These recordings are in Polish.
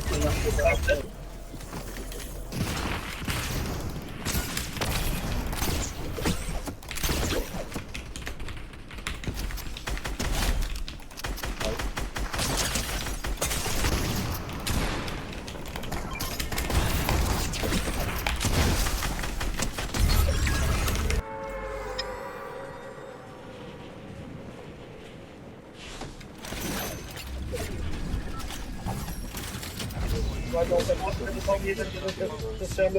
있겠습니다. Ładną te mosty, to trzeba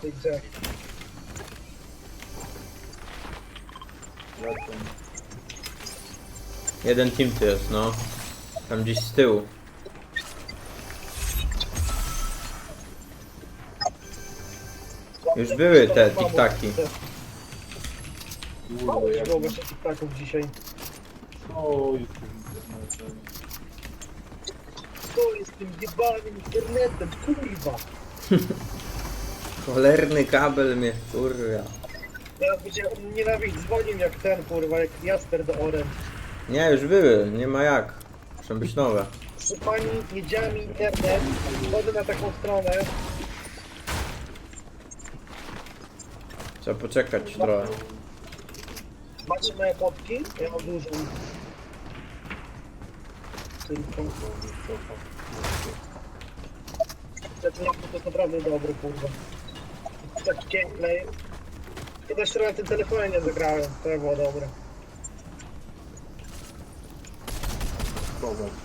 to jest. Jeden team tu jest, no. Tam gdzieś z tyłu. Już były te tiktaki. Mało nie było właśnie tiktaków dzisiaj. O, jest tu internetem. Jest z tym jebanym internetem, kurwa? Cholerny kabel mnie kurwa. Teraz będzie nienawiść dzwonił jak ten, kurwa, jak Jasper do Oren. Nie, już były, nie ma jak. Muszą być nowe. Proszę pani, jedziemy internet, wchodzę na taką stronę, Trzeba poczekać trochę. macie moje fotki, ja mam dużą. Tylko, ten laptop to naprawdę dobry, kurwa. Taki gameplay. Jeszcze na tym telefonie nie zagrałem, to było dobre. Prowadź.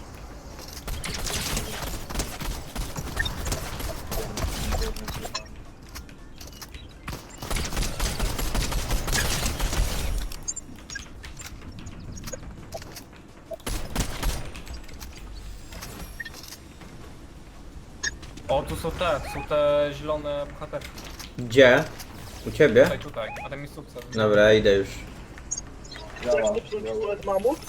Tu są te, są te zielone bohaterki. Gdzie? U ciebie? Tutaj, tutaj, a ten miejscówce. Dobra, idę już. Chcesz Działa, mamut?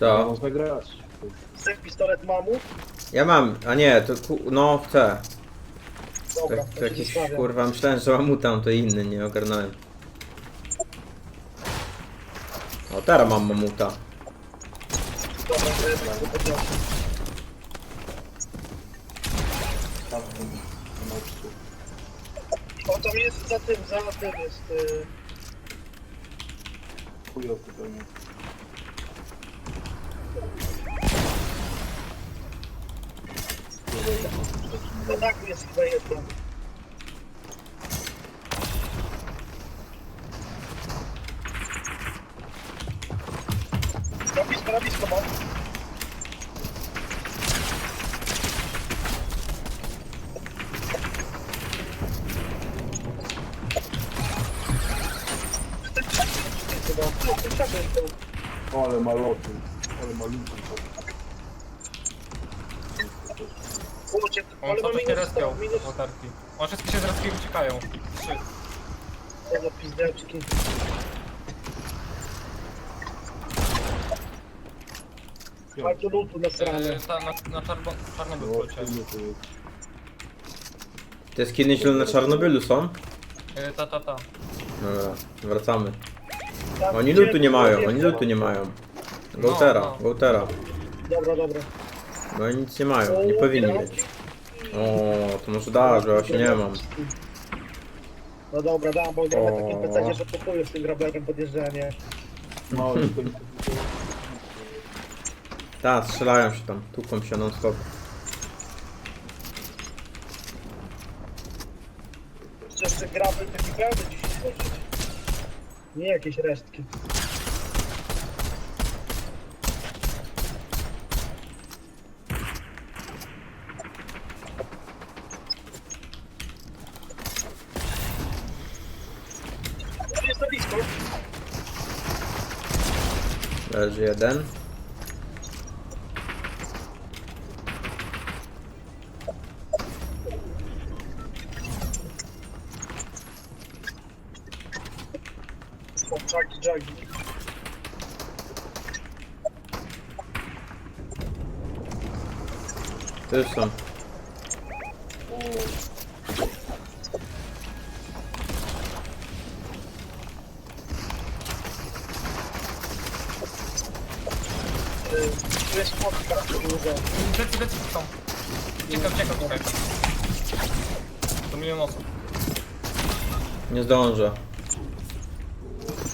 Co? Można grać. Chcesz pistolet mamut? Ja mam, a nie, to ku... no chcę. Dobra, To, to to ci jakiś zostawiam. kurwa, myślałem, że mam mutam, to inny, nie ogarnąłem. O, teraz mam mamuta. Dobra, to jest tak, to podniosę. Tam na uczciu. O, tam jest za tym, za tym jest... Y... Chujowy to nie. Na dachu jest chyba jedno. Na blisko, na blisko mam. Chyba. No, ten czas jest był. O, ale ma loty. Ale ma luty. Kurczę, On ale cały czas się minus respiał, 100, minus bohaterki. On wszystkie się z respią uciekają. Trzy. 100 za pizdełczyki. Ale to lutu na stronę. Ta, na, na czarno, czarnobyl No, poleciał. to jest. Te skiny zielone na Czarnobylu są? E, ta, ta, ta. Dobra, wracamy. Tam, Oni lutu nie mają, oni lutu nie mają. Gołtera, No, no. gołtera. Dobra, dobra. Bo oni nic nie mają, nie powinni mieć. O, to może da, że właśnie nie mam. No dobra, dam, bo gram na takim pececie, że pokoju z tym grablerem podjeżdżanie. No, ale to nie Tak, strzelają się tam, tłuką się non stop. Jeszcze grabler taki prawdy dziś. Nie jakieś resztki. Jest na Jagi, jagi. Też są. Tu jest chłopka duża. Plecy, plecy są. Uciekał, uciekał, uciekał. To milion osób. Nie zdążę.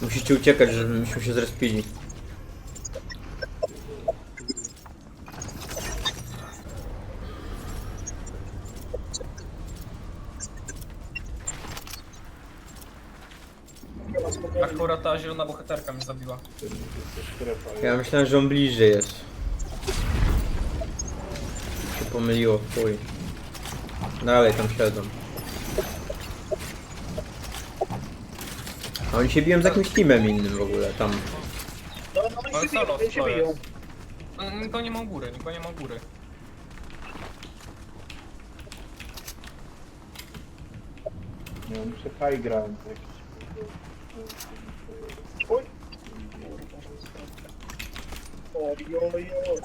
Musicie uciekać, żebyśmy się zrespili. Akurat ta zielona bohaterka mnie zabiła. Ja myślałem, że on bliżej jest. Się pomyliło, chuj. Dalej tam siedzą. A oni się biją z jakimś teamem innym w ogóle, tam. No, no, oni się biją, oni się biją. jest. No, Nikogo nie ma u góry, nikogo nie ma u góry. Nie, muszę high ground jakiś. Oj. Oj, oj, oj.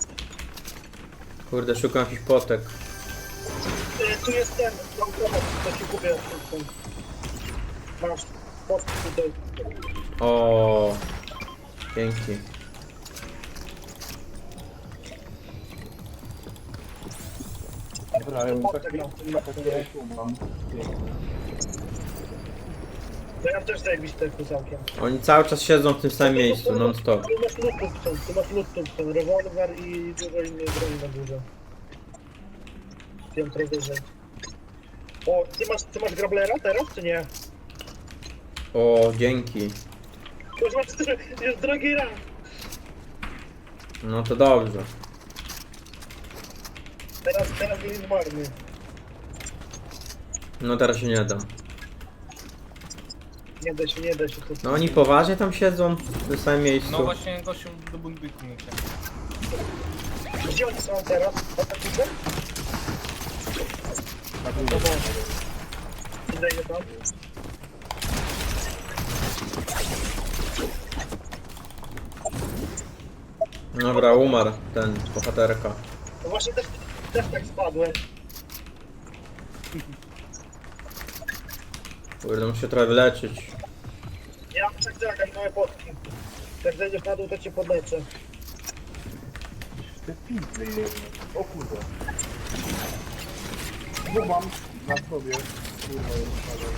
Kurde, szukam jakichś potek. E, Tu jest ten, bankomat, to ci kupię. ten. Masz, pod tutaj. O, Dzięki. Dobra, Pod tak tego, na takie mam. No ja też zajebiste tu całkiem. Oni cały czas siedzą w tym samym miejscu, non stop. Tu masz loot Thompson, tu masz loot Thompson, rewolwer i dużo innej broni na górze. Piętro wyżej. O, ty masz, ty masz grablera teraz, czy nie? O, dzięki. Już masz, jest drogi ram. No to dobrze. Teraz, teraz jest marny. No teraz się nie dam. Nie da się, nie da się. To... No oni poważnie tam siedzą w tym samym miejscu. No właśnie gościu do bundyku nie Gdzie oni są teraz? Na takiego? Na No górze. Idę je tam. Dobra, umarł ten bohaterka. No właśnie też, też tak spadłem. Kurde, muszę się trochę wyleczyć. Ja mam tak jakaś małe potki. Jak zejdziesz na dół, to cię podleczę. Te jedne. O kurwa. No mam na sobie. Kurwa, jest spadał.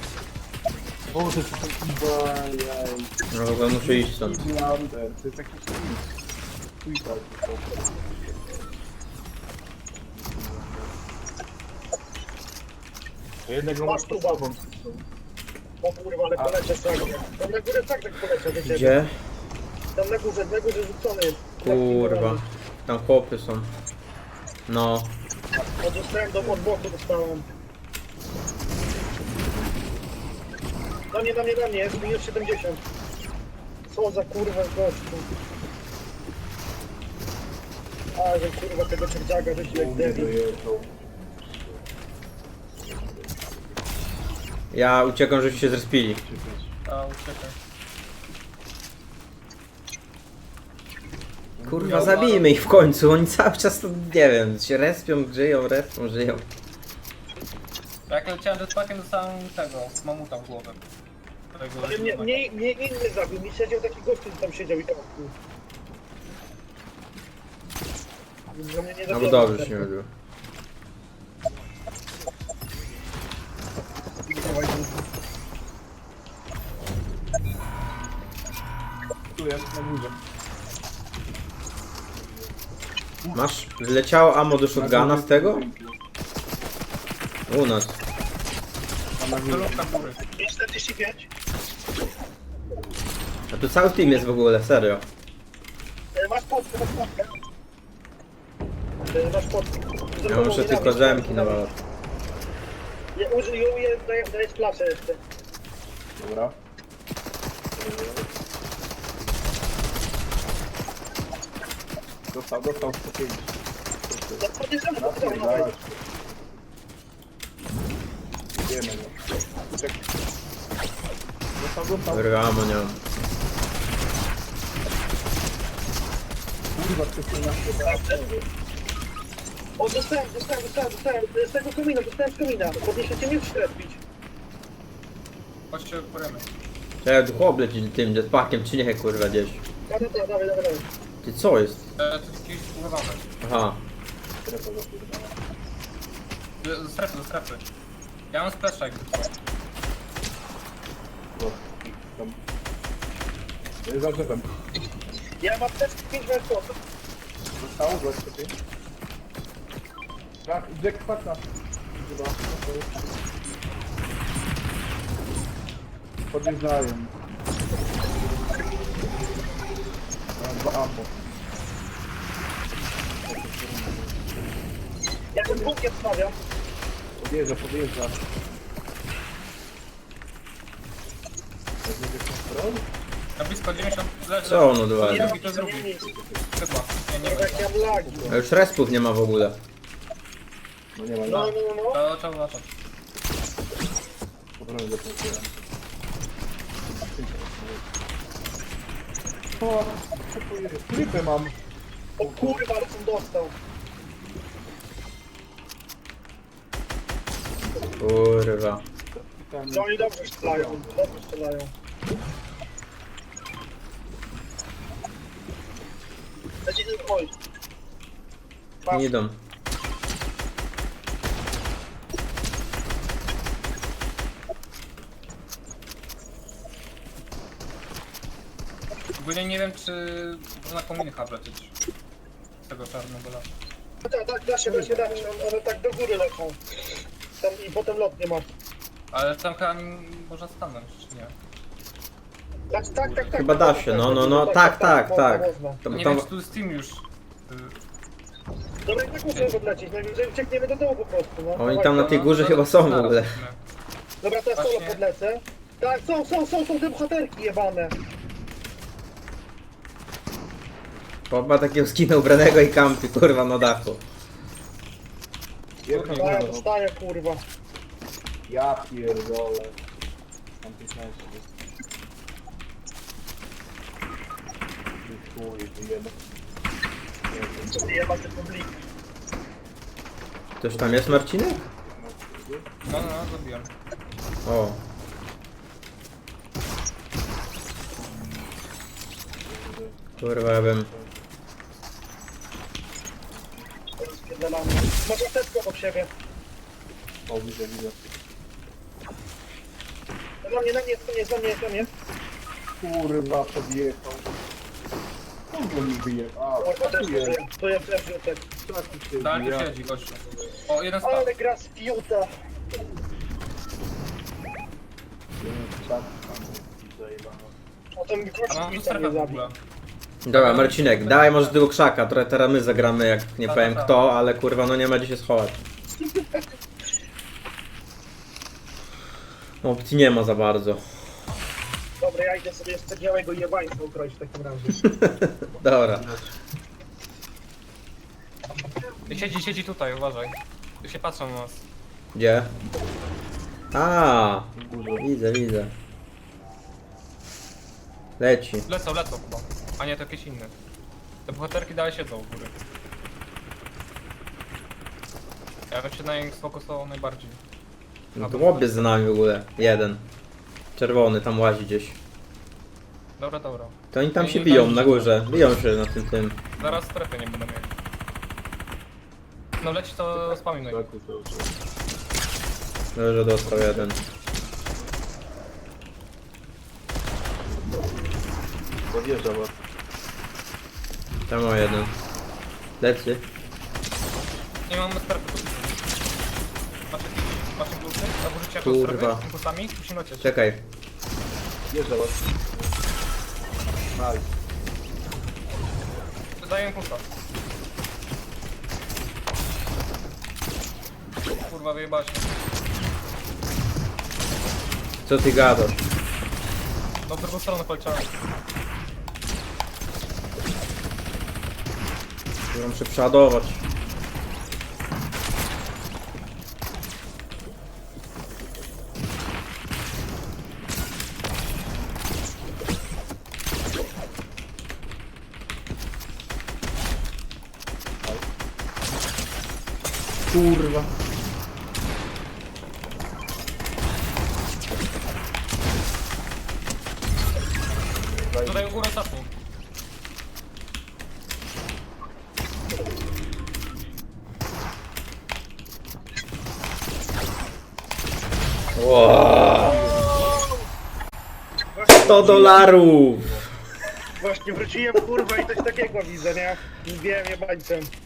O, to jest taki bajaj. No w ogóle muszę iść stąd. To jest jakiś. Jednego masz pod sobą. O kurwa, ale poleczę tak. Tam na górze tak tak poleczę do ciebie. Gdzie? Tam na górze, na górze rzucony jest. Kurwa. Tam chłopy są. No. O, dostałem do od boku dostałem. Na mnie, na mnie, na mnie, jest minus 70. Co za kurwa gościu. A, że kurwa tego czerdziaga rzucił jak debil. Ja uciekam, żeście się zrespili. A uciekaj. Kurwa, zabijmy ich w końcu. Oni cały czas to, nie wiem, się respią, żyją, respią, żyją. Jak leciałem jetpackiem dostałem tego, mamuta w głowę. Tego Ale mnie, mnie, mnie inny zabił, mi siedział taki gościu, tam siedział i tak. No, mnie nie No bo dobrze się nie robiło. Tu jest na górze. Masz, wleciało ammo do shotguna z tego? U nas. A na górze. Dolówka góry. 45. A tu cały team jest w ogóle, serio. E, Masz podkę, masz podkę. E, Masz podkę. Ja muszę tylko zemki nawalać. Ja użyj ją i daję, daję splaszę jeszcze. Dobra. Dostał, dostał 105. No, podniesiemy, Na podniesiemy, tym, dawaj. dawać. Wiemy, no. Czekaj. Dostał, dostał. Nie mam. Kurwa, to jest na O, dostałem, dostałem, dostałem, dostałem. Z tego komina, dostałem z komina. Podniesiecie mnie strespić? Chodźcie, poremy. Czekaj, chłop leci tym jetpackiem, czy nie, kurwa, gdzieś. Dawaj, dawaj, dawaj, dawaj. Ty co jest? E, to jest jakiś używamy. Aha. Zapierdala. Do strefy, do strefy. Ja mam splasha jakby co. Za drzewem. Ja mam też 5 metrów. Zostało 25. Tak, Jack Pata. Chyba. Podjeżdżają. Mam dwa ammo. Ja ten bunkier stawiam. Podjeżdża, podjeżdża. Weźmiecie kontrol? Na blisko 90 leży. Co on odwali? Drugi, to drugi. Chyba. Nie, nie Jak wiem. ja mam lagi. A już respów nie ma w ogóle. No nie ma, No, no. no, no. To trzeba zacząć. Pobrałem go punktem. O, co to jest? Klipy mam. O kurwa, ale są dostał. Kurwa. Tam No oni dobrze strzelają. Dobrze strzelają. Leci ten mój. Masz. Nie idą. Ogólnie nie wiem, czy można kominy wlecieć. Z tego czarnego lasu. Tak, tak, da się, da się, da się. One tak do góry lecą. Tam i potem lot nie ma. Ale tam chyba nie można stanąć, czy nie? Tak, tak, tak, tak. Chyba da się, no, no, no, tak, tak, można, tak. można. To, Nie tam, wiem, czy tu Steam już... y, Dobra, i tak muszę odlecieć. Najwyżej uciekniemy do dołu po prostu, no. oni tam na tej no, górze to- chyba są w zaraz ogóle. Dobra, teraz solo Właśnie. podlecę. Tak, są, są, są, są te bohaterki jebane. Chłopa takiego skina ubranego i kampi, kurwa, na dachu. Ja no. dostaję, kurwa. Ja pierdolę. Tam 15 jest. Chuj, wyjemy. Jeba te publiki. Ktoś tam jest, Marcinek? No, no, no, zrobiłem. O. Kurwa, ja bym... obok siebie. O, widzę, widzę. Na mnie, na mnie, to nie, to nie, to nie. Kurwa, podjechał. Kurwa mi wyjechał. A, Kurwa, też tu jest. To jest też rzutek. Tak tu się Dalej tu bija. siedzi gościu. O, jeden spadł. Ale gra z fiuta. Tak, tam, zajebano. O ten A mam tu mi tam strefę nie w zabił. ogóle. Dobra, Marcinek, daj może tego krzaka, trochę teraz my zagramy, jak nie powiem kto, ale kurwa, no nie ma gdzie się schować. Opcji nie ma za bardzo. Dobra, ja idę sobie jeszcze białego jebańca ukroić w takim razie. Dobra. Siedzi, siedzi tutaj, uważaj. Tu się patrzą na nas. Gdzie? A, widzę, widzę. Leci. Lecą, lecą chyba. A nie, to jakieś inne. Te bohaterki dalej siedzą u góry. Ja bym się na nich sfokusował najbardziej. No to chłopiec z nami w ogóle. Jeden. Czerwony tam łazi gdzieś. Dobra, dobra. To oni tam Nie, się nie biją dajcie na się górze. Biją się na tym tym. Zaraz strefy nie będą mieli. No leci to to cały czas. Dobrze dostał jeden. Podjeżdża was. Tam ma jeden. Lecy. Nie mamy strefy. Macie, macie plusy? Zaburzycie jako Kurwa. strefy? Z impulsami? Musimy lecieć. Czekaj. Podjeżdża was. Nice. Daję impulsa. Kurwa, wyjebać. Co ty gadasz? No w drugą stronę poleciałem. Muszę się przeładować. Kurwa. Tutaj u góry ostatni. Wow. Właśnie 100 dolarów! Właśnie wróciłem kurwa i coś takiego widzę, nie? Wiem, jebańcem.